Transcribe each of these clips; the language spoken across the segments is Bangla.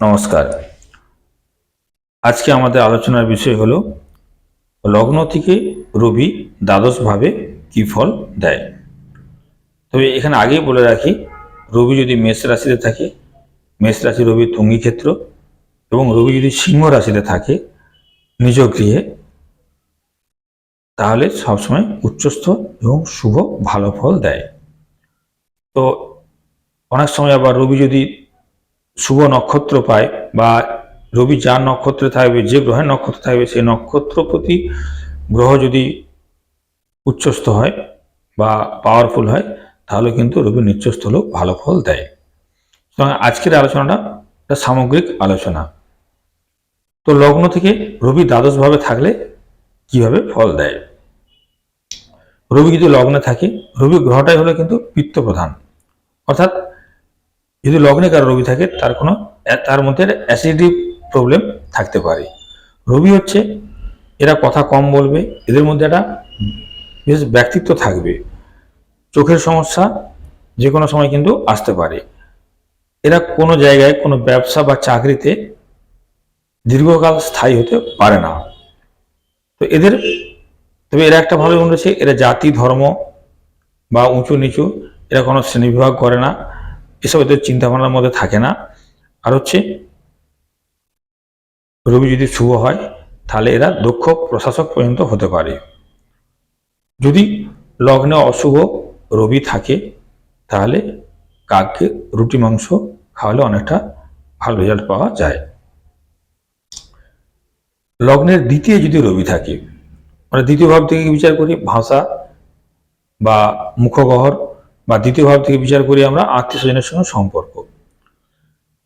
নমস্কার। আজকে আমাদের আলোচনার বিষয় হলো, লগ্ন থেকে রবি দ্বাদশভাবে কি ফল দেয়? তবে এখানে আগেই বলে রাখি, রবি যদি মেষ রাশিতে থাকে, মেষ রাশি রবি তুঙ্গি ক্ষেত্র এবং রবি যদি সিংহ রাশিতে থাকে নিজ গৃহে, তাহলে সবসময় উচ্চস্থ এবং শুভ ভালো ফল দেয়। তো অনেক সময় আবার রবি যদি শুভ নক্ষত্র পায় বা রবি যার নক্ষত্রে থাকবে, যে গ্রহের নক্ষত্র থাকবে, সেই নক্ষত্র প্রতি গ্রহ যদি উচ্চস্থ হয় বা পাওয়ারফুল হয়, তাহলে কিন্তু রবি নিচ্চস্থ হলেও ভালো ফল দেয়। সুতরাং আজকের আলোচনাটা একটা সামগ্রিক আলোচনা। তো লগ্ন থেকে রবি দ্বাদশভাবে থাকলে কীভাবে ফল দেয়? রবি যদি লগ্নে থাকে, রবি গ্রহটাই হলো কিন্তু পিত্ত প্রধান অর্থাৎ যদি লগ্নে কারও রবি থাকে, তার কোনো তার মধ্যে অ্যাসিডি প্রবলেম থাকতে পারে। রবি হচ্ছে, এরা কথা কম বলবে, এদের মধ্যে একটা বিশেষ ব্যক্তিত্ব থাকবে। চোখের সমস্যা যে কোনো সময় কিন্তু আসতে পারে। এরা কোনো জায়গায়, কোনো ব্যবসা বা চাকরিতে দীর্ঘকাল স্থায়ী হতে পারে না। তো এদের, তবে এরা একটা ভালো গুণ রয়েছে, এরা জাতি, ধর্ম বা উঁচু নিচু এরা কোনো শ্রেণীবিভাগ করে না। এসব এদের চিন্তাভাবনার মধ্যে থাকে না। আর হচ্ছে রবি যদি শুভ হয়, তাহলে এরা দক্ষ প্রশাসক পর্যন্ত হতে পারে। যদি লগ্নে অশুভ রবি থাকে, তাহলে কাককে রুটি, মাংস খাওয়ালে অনেকটা ভালো রেজাল্ট পাওয়া যায়। লগ্নের দ্বিতীয় যদি রবি থাকে মানে দ্বিতীয় ভাব থেকে বিচার করি? ভাষা বা মুখগহর বা দ্বিতীয় ভাব থেকে বিচার করি আমরা আত্মীয় স্বজনের সঙ্গে সম্পর্ক।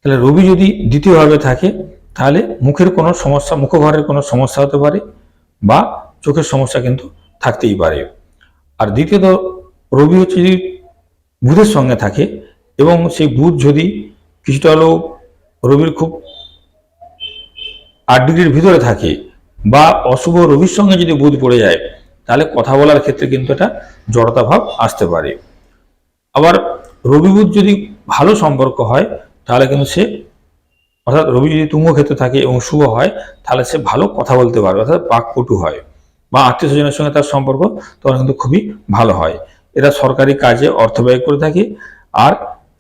তাহলে রবি যদি দ্বিতীয়ভাবে থাকে, তাহলে মুখের কোনো সমস্যা, মুখঘরের কোনো সমস্যা হতে পারে বা চোখের সমস্যা কিন্তু থাকতেই পারে। আর দ্বিতীয়ত, রবি হচ্ছে যদি বুধের সঙ্গে থাকে এবং সেই বুধ যদি কিছুটা হলেও রবির খুব আট ডিগ্রির ভিতরে থাকে বা অশুভ রবির সঙ্গে যদি বুধ পড়ে যায়, তাহলে কথা বলার ক্ষেত্রে কিন্তু একটা জড়তা ভাব আসতে পারে। আবার রবি বুধ যদি ভালো সম্পর্ক হয়, তাহলে কিন্তু সে, অর্থাৎ রবি যদি তুঙ্গ ক্ষেত্রে থাকে এবং শুভ হয়, তাহলে সে ভালো কথা বলতে পারবে, অর্থাৎ বাকপটু হয় বা আত্মীয় স্বজনের সঙ্গে তার সম্পর্ক তখন কিন্তু খুবই ভালো হয়। এরা সরকারি কাজে অর্থ ব্যয় করে থাকে আর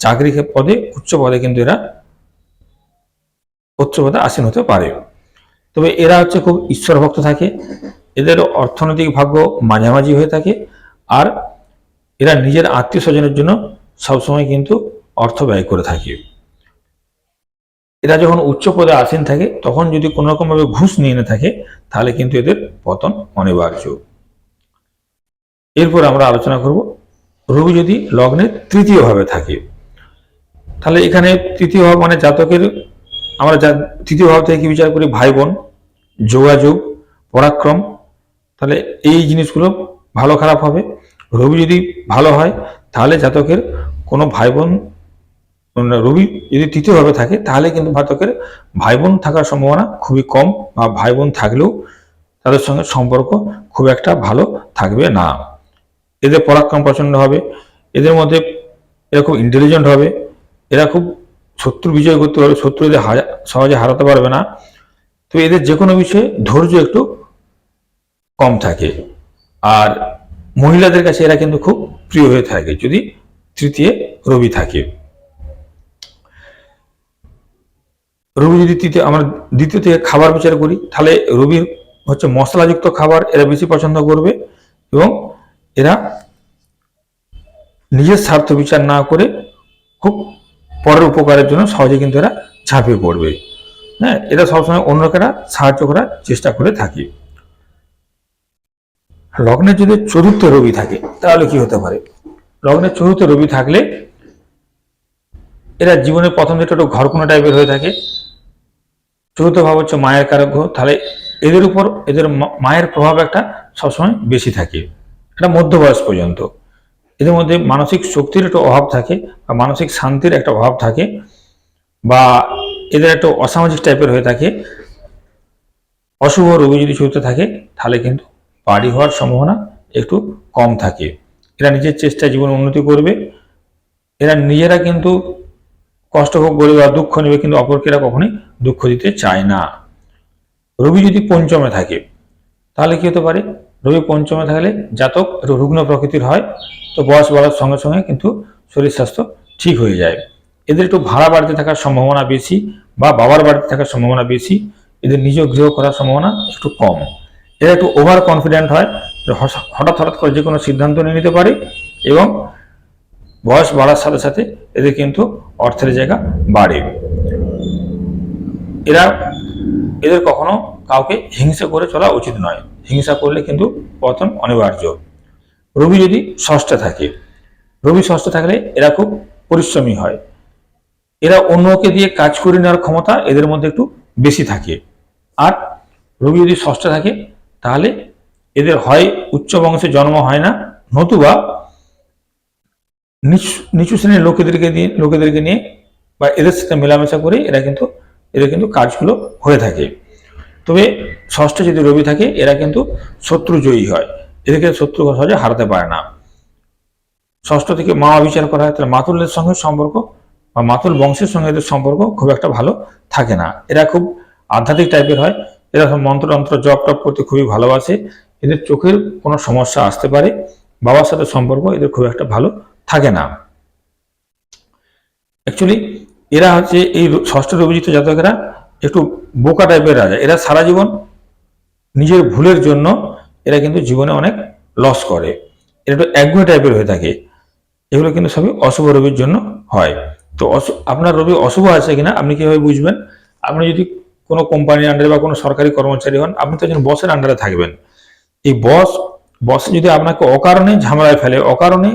চাকরি পদে, উচ্চ পদে কিন্তু এরা উচ্চ পদে আসীন হতে পারে। তবে এরা হচ্ছে খুব ঈশ্বর ভক্ত থাকে, এদের অর্থনৈতিক ভাগ্য মাঝামাঝি হয়ে থাকে আর এরা নিজের আত্মীয় স্বজনের জন্য সবসময় কিন্তু অর্থ ব্যয় করে থাকে। এরা যখন উচ্চ পদে আসীন থাকে, তখন যদি কোনো রকম ভাবে ঘুষ নিয়ে এনে থাকে, তাহলে কিন্তু এদের পতন অনিবার্য। এরপর আমরা আলোচনা করব রবি যদি লগ্নের তৃতীয় ভাবে থাকে, তাহলে এখানে তৃতীয় ভাব মানে জাতকের, আমরা তৃতীয় ভাব থেকে কি বিচার করি? ভাই বোন যোগাযোগ, পরাক্রম, তাহলে এই জিনিসগুলো ভালো খারাপ হবে। রবি যদি ভালো হয়, তাহলে জাতকের কোনো ভাই বোন রবি যদি তৃতীয়ভাবে থাকে, তাহলে কিন্তু জাতকের ভাই বোন থাকার সম্ভাবনা খুবই কম বা ভাই বোন থাকলেও তাদের সঙ্গে সম্পর্ক খুব একটা ভালো থাকবে না। এদের পরাক্রম প্রচণ্ড হবে, এদের মধ্যে এরা খুব ইন্টেলিজেন্ট হবে, এরা খুব শত্রু বিজয় করতে পারবে, শত্রু এদের সহজে হারাতে পারবে না। তো এদের যে কোনো বিষয়ে ধৈর্য একটু কম থাকে। আর মহিলাদের কাছে এরা কিন্তু খুব প্রিয় হয়ে থাকে, যদি তৃতীয় রবি থাকে। রবি যদি তৃতীয়, আমরা দ্বিতীয় থেকে খাবার বিচার করি, তাহলে রবির হচ্ছে মশলাযুক্ত খাবার, এরা বেশি পছন্দ করবে এবং এরা নিজের স্বার্থ বিচার না করে খুব পরের উপকারের জন্য সহজে কিন্তু এরা ঝাঁপিয়ে পড়বে। হ্যাঁ এরা সবসময় অন্যকে এরা সাহায্য করার চেষ্টা করে থাকে। লগ্নে যদি চতুর্থ রবি থাকে, তাহলে কি হতে পারে? লগ্নে চতুর্থ রবি থাকলে এরা জীবনের প্রথম যেটা একটু ঘরকোনা টাইপের হয়ে থাকে, চতুর্থ ভাব হচ্ছে মায়ের কারক তাহলে এদের উপর, এদের মায়ের প্রভাব একটা সবসময় বেশি থাকে। এটা মধ্য বয়স পর্যন্ত। এদের মধ্যে মানসিক শক্তির একটা অভাব থাকে বা মানসিক শান্তির একটা অভাব থাকে বা এদের একটা অসামাজিক টাইপের হয়ে থাকে। অশুভ রোগী যদি চলতে থাকে, তাহলে কিন্তু বাড়ি হওয়ার সম্ভাবনা একটু কম থাকে। এরা নিজের চেষ্টায় জীবন উন্নতি করবে। এরা নিজেরা কিন্তু কষ্ট ভোগ করবে বা দুঃখ নেবে, কিন্তু অপরকে এরা কখনোই দুঃখ দিতে চায় না। রবি যদি পঞ্চমে থাকে, তাহলে কি হতে পারে? রবি পঞ্চমে থাকলে জাতক একটু রুগ্ন প্রকৃতির হয়, তো বয়স বাড়ার সঙ্গে সঙ্গে কিন্তু শরীর স্বাস্থ্য ঠিক হয়ে যায়। এদের একটু ভাড়া বাড়িতে থাকার সম্ভাবনা বেশি বা বাবার বাড়িতে থাকার সম্ভাবনা বেশি। এদের নিজ গৃহ করার সম্ভাবনা একটু কম। এরা একটু ওভার কনফিডেন্ট হয় হঠাৎ হঠাৎ করে যে কোনো সিদ্ধান্ত নিয়ে নিতে পারে এবং বয়স বাড়ার সাথে সাথে এদের কিন্তু অর্থের জায়গা বাড়ে। এরা এদের কখনো কাউকে হিংসা করে চলা উচিত নয়। হিংসা করলে কিন্তু পতন অনিবার্য। রবি যদি ষষ্ঠে থাকে, রবি ষষ্ঠে থাকলে এরা খুব পরিশ্রমী হয়। এরা অন্যকে দিয়ে কাজ করে নেওয়ার ক্ষমতা এদের মধ্যে একটু বেশি থাকে। আর রবি যদি ষষ্ঠে থাকে তাহলে এদের হয়, উচ্চ বংশে জন্ম হয় না, নতুবা নিচু শ্রেণির লোকেদেরকে দিয়ে, লোকেদেরকে নিয়ে বা এদের সাথে মেলামেশা করে এরা কিন্তু, এদের কিন্তু কাজগুলো হয়ে থাকে। তবে ষষ্ঠ যদি রবি থাকে, এরা কিন্তু শত্রু জয়ী হয়। এদেরকে শত্রু সহজে হারাতে পারে না। ষষ্ঠ থেকে মা বিচার করা হয়, তাহলে মাতুলের সঙ্গে সম্পর্ক বা মাতুল বংশের সঙ্গে এদের সম্পর্ক খুব একটা ভালো থাকে না। এরা খুব আধ্যাত্মিক টাইপের হয় এরা সব মন্ত্রতন্ত্র জপ টপ করতে খুবই ভালোবাসে। এদের চোখের কোনো সমস্যা আসতে পারে, বাবার সাথে সম্পর্ক এদের খুব একটা ভালো থাকে না। অ্যাকচুয়ালি এরা হচ্ছে এই ষষ্ঠ রবিজিত জাতকেরা একটু বোকা টাইপের রাজা। এরা সারা জীবন নিজের ভুলের জন্য এরা কিন্তু জীবনে অনেক লস করে। এরা একটু একগুয়ে টাইপের হয়ে থাকে। এগুলো কিন্তু সবই অশুভ রবির জন্য হয়। তো আপনার রবি অশুভ আছে কিনা আপনি কীভাবে বুঝবেন? আপনি যদি কোনো কোম্পানির আন্ডারে বা কোনো সরকারি কর্মচারী হন, আপনি তো একজন বসের আন্ডারে থাকবেন। এই বস বস যদি আপনাকে অকারণে ঝামেলায় ফেলে, অকারণে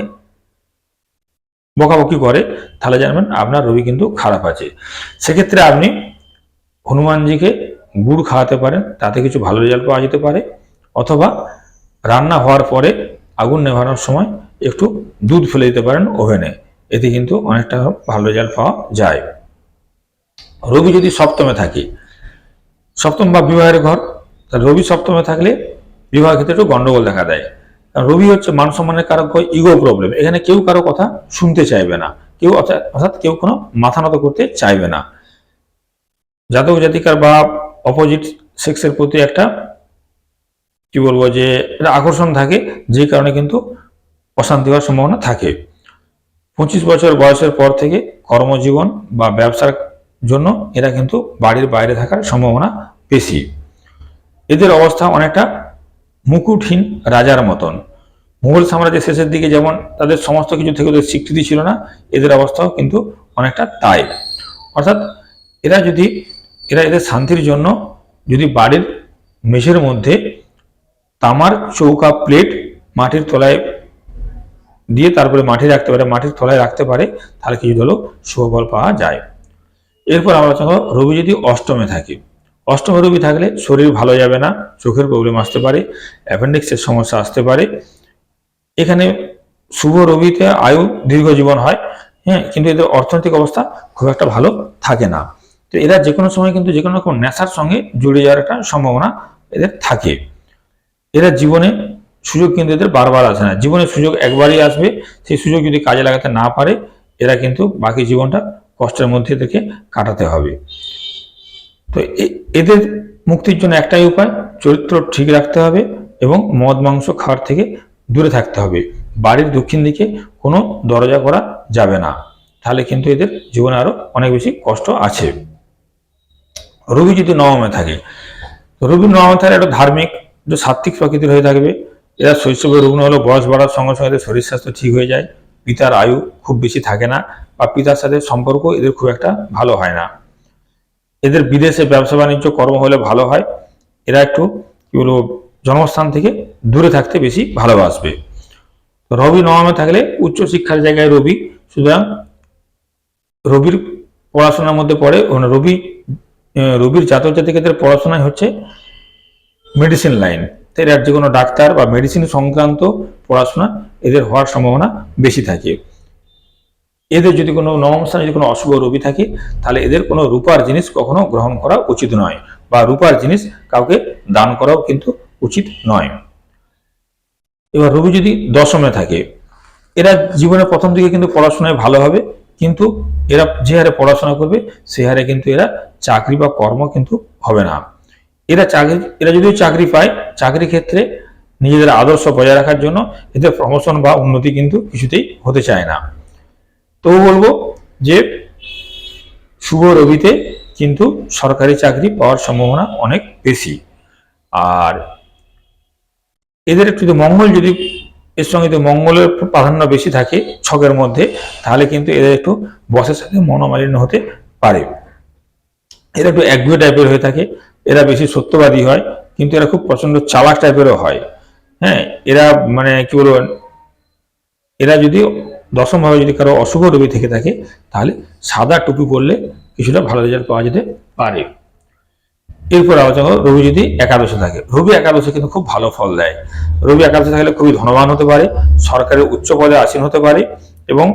বকাবকি করে, তাহলে জানবেন আপনার রবি কিন্তু খারাপ আছে। সেক্ষেত্রে আপনি হনুমানজিকে গুড় খাওয়াতে পারেন, তাতে কিছু ভালো রেজাল্ট পাওয়া যেতে পারে, অথবা রান্না হওয়ার পরে আগুন নেভানোর সময় একটু দুধ ফেলে দিতে পারেন ওভেনে, এতে কিন্তু অনেকটা ভালো রেজাল্ট পাওয়া যায়। রবি যদি সপ্তমে থাকে সপ্তম বা বিবাহের ঘর তা রবি সপ্তমে থাকলে বিবাহ ক্ষেত্রে একটু গন্ডগোল দেখা দেয়। কারণ রবি হচ্ছে মান সম্মানের কারক হয় ইগো প্রবলেম এখানে কেউ কারও কথা শুনতে চাইবে না। কেউ অর্থাৎ কেউ কোনো মাথা নত করতে চাইবে না। জাতক জাতিকার বা অপোজিট সেক্সের প্রতি একটা, কি বলব যে, একটা আকর্ষণ থাকে, যে কারণে কিন্তু অশান্তি হওয়ার সম্ভাবনা থাকে। পঁচিশ বছর বয়সের পর থেকে কর্মজীবন বা ব্যবসার জন্য এরা কিন্তু বাড়ির বাইরে থাকার সম্ভাবনা বেশি। এদের অবস্থা অনেকটা মুকুটহীন রাজার মতন। মুঘল সাম্রাজ্যের শেষের দিকে যেমন তাদের সমস্ত কিছু থেকে ওদের স্বীকৃতি ছিল না, এদের অবস্থাও কিন্তু অনেকটা তাই। অর্থাৎ এরা যদি, এরা এদের শান্তির জন্য যদি বাড়ির মেঝের মধ্যে তামার চৌকা প্লেট মাটির তলায় দিয়ে তারপরে মাটি রাখতে পারে, মাটির তলায় রাখতে পারে, তাহলে কিছু হলেও শুভফল পাওয়া যায়। এরপর আমরা করব রবি যদি অষ্টমে থাকে, অষ্টমে রবি থাকলে শরীর ভালো যাবে না, চোখের প্রবলেম আসতে পারে অ্যাপেন্ডিক্সের সমস্যা আসতে পারে। এখানে শুভ রবিতে আয়ু দীর্ঘ জীবন হয় হ্যাঁ কিন্তু এদের অর্থনৈতিক অবস্থা খুব একটা ভালো থাকে না। তো এরা যে কোনো সময় কিন্তু যে কোনো রকম নেশার সঙ্গে জড়িয়ে যাওয়ার একটা সম্ভাবনা এদের থাকে। এরা জীবনে সুযোগ কিন্তু এদের বারবার আসে না। জীবনে সুযোগ একবারই আসবে, সেই সুযোগ যদি কাজে লাগাতে না পারে, এরা কিন্তু বাকি জীবনটা কষ্টের মধ্যে থেকে কাটাতে হবে। তো এদের মুক্তির জন্য একটাই উপায়, চরিত্র ঠিক রাখতে হবে এবং মদ, মাংস খাওয়ার থেকে দূরে থাকতে হবে। বাড়ির দক্ষিণ দিকে কোনো দরজা করা যাবে না। তাহলে কিন্তু এদের জীবনে আরও অনেক বেশি কষ্ট আছে। রবি যদি নবমে থাকে রবি নবমে থাকলে একটু ধার্মিক, একটু সাত্বিক প্রকৃতির হয়ে থাকবে। এরা শৈশবে রুগ্ন হলে বয়স বাড়ার সঙ্গে সঙ্গে শরীর স্বাস্থ্য ঠিক হয়ে যায়। পিতার আয়ু খুব বেশি থাকে না। বা পিতার সাথে সম্পর্ক এদের খুব একটা ভালো হয় না। এদের বিদেশে ব্যবসা বাণিজ্য, কর্ম হলে ভালো হয়। এরা একটু, কি বলব, জন্মস্থান থেকে দূরে থাকতে বেশি ভালোবাসবে। রবি নবমে থাকলে উচ্চ শিক্ষার জায়গায় রবি। সুতরাং রবির পড়াশোনার মধ্যে পড়ে রবি রবির জাতক জাতিকাদের পড়াশোনায় হচ্ছে মেডিসিন লাইন তাই এরা যে কোনো ডাক্তার বা মেডিসিন সংক্রান্ত পড়াশোনা এদের হওয়ার সম্ভাবনা বেশি থাকে। এদের যদি কোনো নবম স্থানে যদি কোনো অশুভ রবি থাকে, তাহলে এদের কোনো রূপার জিনিস কখনো গ্রহণ করা উচিত নয় বা রূপার জিনিস কাউকে দান করাও কিন্তু উচিত নয়। এবার রবি যদি দশমে থাকে, এরা জীবনে প্রথম দিকে কিন্তু পড়াশোনায় ভালো হবে, কিন্তু এরা যে হারে পড়াশোনা করবে, সে হারে কিন্তু এরা চাকরি বা কর্ম কিন্তু হবে না। এরা চাকরি, এরা যদিও চাকরি পায় চাকরি ক্ষেত্রে নিজেদের আদর্শ বজায় রাখার জন্য এদের প্রমোশন বা উন্নতি কিন্তু কিছুতেই হতে চায় না। তবু বলব যে শুভ রবিতে কিন্তু সরকারি চাকরি পাওয়ার সম্ভাবনা অনেক বেশি। আর এদের একটু মঙ্গল যদি এর সঙ্গে যদি মঙ্গলের প্রাধান্য বেশি থাকে ছকের মধ্যে, তাহলে কিন্তু এদের একটু বসের সাথে মনোমালিন্য হতে পারে। এরা একটু একগুয়ে টাইপের হয়ে থাকে, এরা বেশি সত্যবাদী হয়, কিন্তু এরা খুব প্রচণ্ড চালাক টাইপেরও হয়। হ্যাঁ এরা মানে কি বলব, এরা যদি দশম ভাবে যদি কারও অশুভ রবি থেকে থাকে, তাহলে সাদা টুপি পরলে কিছুটা ভালো রেজাল্ট পাওয়া যেতে পারে। এরপর আলোচনা রবি যদি একাদশে থাকে। রবি একাদশে কিন্তু খুব ভালো ফল দেয়। রবি একাদশে থাকলে খুবই ধনবান হতে পারে, সরকারের উচ্চ পদে আসীন হতে পারে এবং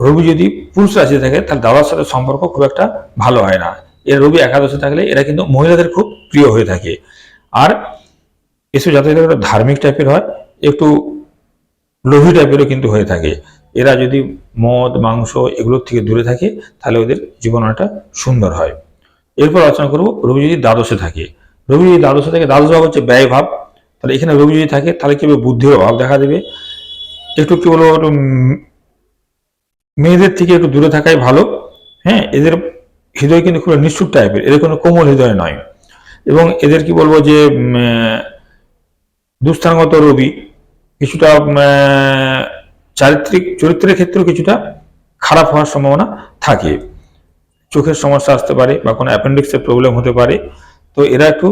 রবি যদি পুরুষ রাশি থাকে তাহলে দাদার সাথে সম্পর্ক খুব একটা ভালো হয় না। এর রবি একাদশে থাকলে এরা কিন্তু মহিলাদের খুব প্রিয় হয়ে থাকে। আর এসব একটু ধার্মিক টাইপের হয়, একটু লোভী টাইপেরও কিন্তু হয়ে থাকে। এরা যদি মদ, মাংস এগুলোর থেকে দূরে থাকে, তাহলে ওদের জীবন অনেকটা সুন্দর হয়। এরপর আলোচনা করব রবি যদি দ্বাদশে থাকে। রবি যদি দ্বাদশে থাকে দ্বাদশ ভাব হচ্ছে ব্যয় ভাব। তাহলে এখানে রবি যদি থাকে, তাহলে কি? বুদ্ধির অভাব দেখা দেবে। একটু কি বলব, একটু মেয়েদের থেকে একটু দূরে থাকাই ভালো। হ্যাঁ এদের হৃদয় কিন্তু খুব নিষ্ঠুর টাইপের। এদের কোনো কোমল হৃদয় নয়। এবং এদের কি বলব যে দুস্থানগত রবি কিছুটা চারিত্রিক, চরিত্রের ক্ষেত্রেও কিছুটা খারাপ হওয়ার সম্ভাবনা থাকে। চোখের সমস্যা আসতে পারে বা কোনো অ্যাপেন্ডিক্সের প্রবলেম হতে পারে। তো এরা একটু,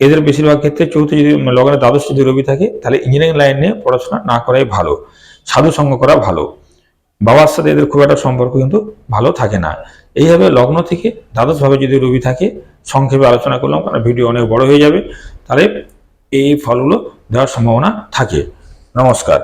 এদের বেশিরভাগ ক্ষেত্রে চৌথ যদি লগ্নে দ্বাদশ যদি রবি থাকে, তাহলে ইঞ্জিনিয়ারিং লাইন নিয়ে পড়াশোনা না করাই ভালো। সাধু সঙ্গ করা ভালো। বাবার সাথে এদের খুব একটা সম্পর্ক কিন্তু ভালো থাকে না। এইভাবে লগ্ন থেকে দ্বাদশভাবে যদি রবি থাকে, সংক্ষেপে আলোচনা করলাম, কারণ ভিডিও অনেক বড় হয়ে যাবে। তাহলে এই ফলগুলো দেওয়ার সম্ভাবনা থাকে। নমস্কার।